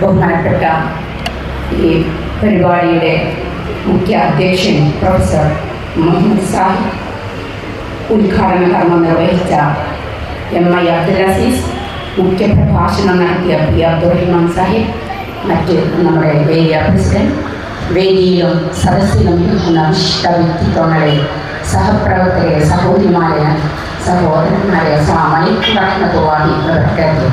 ബഹുമാനപ്പെട്ട ഈ പരിപാടിയുടെ മുഖ്യ അധ്യക്ഷൻ പ്രൊഫസർ മുഹമ്മദ് സാഹിബ് ഉദ്ഘാടന കർമ്മം നിർവഹിച്ച എം ഐ അബ്ദുൽ അസീസ് മുഖ്യ പ്രഭാഷണം നടത്തിയ പി അബ്ദുറഹ്മാൻ സാഹിബ് മറ്റ് നമ്മുടെ ഏരിയ പ്രസിഡന്റ് വേദിയിലും സദസ്സിലും നിൽക്കുന്ന വിശിഷ്ട വ്യക്തിത്വങ്ങളെ സഹപ്രവർത്തകരെ സഹോദരിമാരെ സഹോദരന്മാരെ സാമലിക് റഹ്മത്തുവാഹി പ്രവർത്തകരെ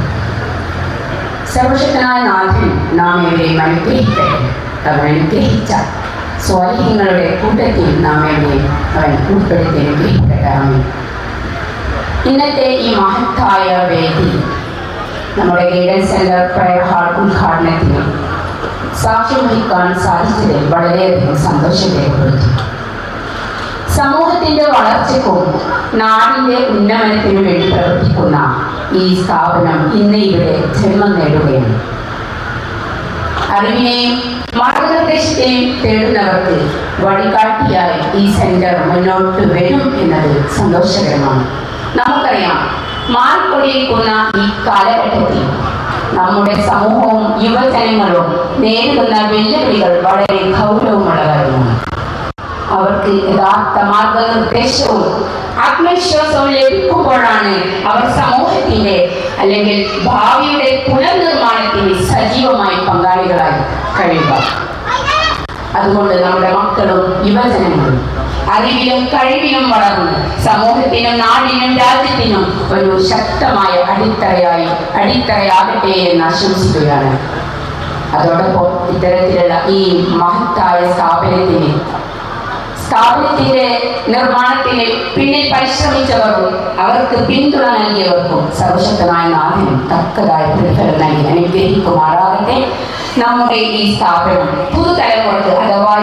സർവശക്തനായ നാഥൻ നാം എവരെയും അനുഗ്രഹിക്കട്ടെ. അവൻ അനുഗ്രഹിച്ച സ്വാധീനങ്ങളുടെ കൂട്ടത്തിൽ നാം എവരെയും അവൻ ഉൾപ്പെടുത്തി അനുഗ്രഹിക്കട്ടെ. ഇന്നത്തെ ഈ മഹത്തായ വേദി നമ്മുടെ ഗൈഡൻസ് സെന്റർ പ്രയർ ഹാൾ ഉദ്ഘാടനത്തിന് സാക്ഷ്യം വഹിക്കാൻ സാധിച്ചതിൽ വളരെയധികം സന്തോഷം രേഖപ്പെടുത്തി സമൂഹത്തിന്റെ വളർച്ചയ്ക്കും നാടിന്റെ ഉന്നമനത്തിനു വേണ്ടി പ്രവർത്തിക്കുന്ന ഈ സ്ഥാപനം ഇന്ന് ഇവിടെ ജന്മം നേടുകയാണ്. അറിവിനെയും മാർഗനിർദ്ദേശത്തെയും തേടുന്നവർക്ക് വഴികാട്ടിയായി ഈ സെന്റർ മുന്നോട്ട് വരും എന്നത് സന്തോഷകരമാണ്. നമുക്കറിയാം മാറിക്കൊണ്ടിരിക്കുന്ന ഈ കാലഘട്ടത്തിൽ നമ്മുടെ സമൂഹവും യുവജനങ്ങളും നേരിടുന്ന വെല്ലുവിളികൾ വളരെ ഗൗരവമുള്ളതായിരുന്നു. അവർക്ക് യഥാർത്ഥ മാർഗനിർദ്ദേശവും ആത്മവിശ്വാസവും ലഭിക്കുമ്പോഴാണ് അവർ സമൂഹത്തിന്റെ അല്ലെങ്കിൽ ഭാവിയുടെ പുനർനിർമ്മാണത്തിന് സജീവമായി പങ്കാളികളായി കഴിയുക. അതുകൊണ്ട് നമ്മുടെ മക്കളും യുവജനങ്ങളും അറിവിലും കഴിവിലും വളർന്ന് സമൂഹത്തിനും നാടിനും രാജ്യത്തിനും ഒരു ശക്തമായ അടിത്തറയായി അടിത്തറയാകട്ടെ എന്ന് ആശംസിക്കുകയാണ് അതോടൊപ്പം ഇത്തരത്തിലുള്ള ഈ മഹത്തായ സ്ഥാപനത്തിന് സ്ഥാപനത്തിന്റെ നിർമ്മാണത്തിന് പിന്നിൽ പരിശ്രമിച്ചവർക്കും അവർക്ക് പിന്തുണ നൽകിയവർക്കും സർവശക്തനായ നാഥനും തക്കതായ പ്രതിഫലം നൽകി അനുഗ്രഹിക്കുമാറാകട്ടെ നമ്മുടെ ഈ സ്ഥാപനം പുതുതലമുറക്ക് അഥവാ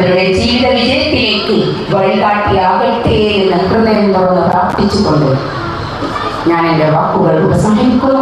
അവരുടെ ജീവിത വിജയത്തിലേക്ക് വഴികാട്ടിയാകട്ടെ എന്ന് ഹൃദയം തുറന്ന് പ്രാർത്ഥിച്ചുകൊണ്ട് ഞാൻ എന്റെ വാക്കുകൾ ഉപസംഹരിക്കുന്നു.